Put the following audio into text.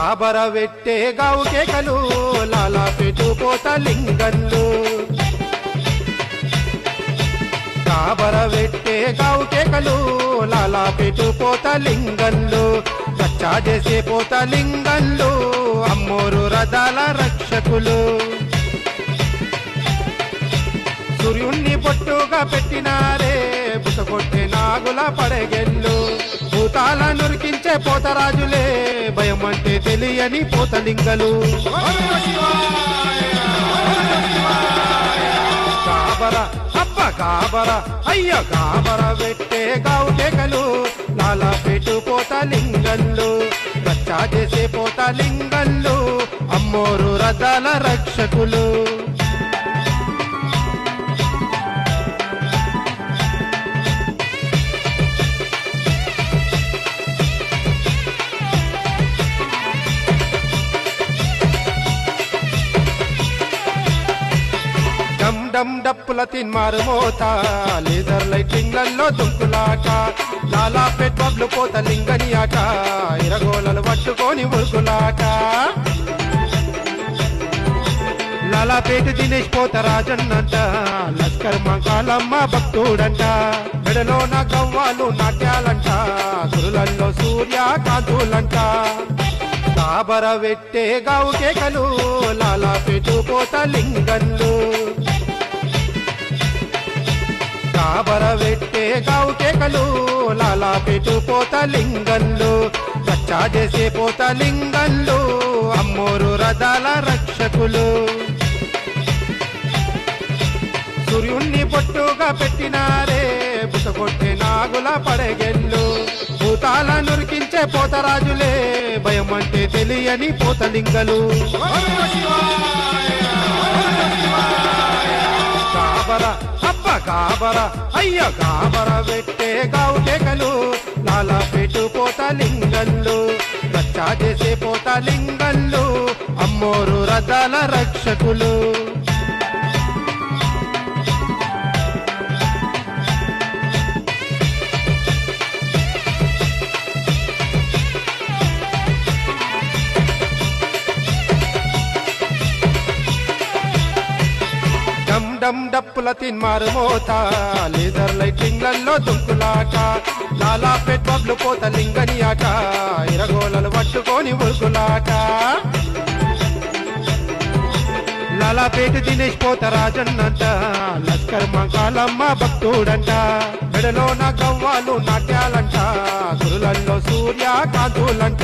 కాబర వెట్టే గావు కేకలు లాలా పెట్టు పోత లింగన్లు. కాబర వెట్టే గావు కేకలు లాలా పెట్టు పోత లింగన్లు. రచ్చా చేసే పోత లింగన్లు అమ్మోరు రథాల రక్షకులు. సూర్యుణ్ణి పొట్టుగా పెట్టినారే బుసగొట్టే నాగుల పడగెలు. అలా నురికించే పోతరాజులే. భయం అంటే తెలియని పోతలింగలు. కాబర అప్ప కాబర అయ్య గాబర పెట్టే గావు కేకలు పెట్టు పోతలింగళ్ళు రచ్చా చేసే పోతలింగళ్ళు అమ్మోరు రథాల రక్షకులు. డమ్ డప్పుల తిన్మారు మోత లేజర్ లైటింగ్లలో దుంకులాట లాలా పెట్బబ్లు పోత లింగని ఆట. ఇరగోలలు పట్టుకొని ఉరుకులాట. లాలాపేట దినేష్ పోత రాజన్నంట. లస్కర్ మంకాలమ్మ భక్తుడంట. మెడలోన గవ్వాలు నాట్యాలంట. గురులల్లో సూర్య కాంతులంట కాబర వెట్టే గావు కేకలు. లాలా పోత లింగన్లు. కాబర వెట్టే గావు కేకలు లాలా పెట్టు పోత లింగన్లు రచ్చా చేసే పోత లింగన్లు అమ్మోరు రథాల రక్షకులు. సూర్యుణ్ణి పొట్టుగా పెట్టినారే బుసగొట్టే నాగుల పడగెళ్ళు. భూతాల నురికించే పోతరాజులే భయం అంటే తెలియని పోతలింగలు. అప్ప గాబర అయ్య గాబర పెట్టే గావు కేకలు లాలా పెట్టు పోతలింగళ్ళు రచ్చా చేసే పోతలింగళ్ళు అమ్మోరు రథాల రక్షకులు. డమ్ డమ్ డప్పుల తిన్మారు లేజర్ లైటింగ్లలో దుంకులాట. లాలా పెట్బబ్లు పోత లింగని ఆట ఇరగోలలు పట్టుకొని ఉరుకులాట. లాలాపేట దినేష్ పోత రాజన్నంట. లస్కర్ మంకాలమ్మ భక్తుడంట. మెడలోన గవ్వాలు నాట్యాలంట. గురులల్లో సూర్య కాంతులంట.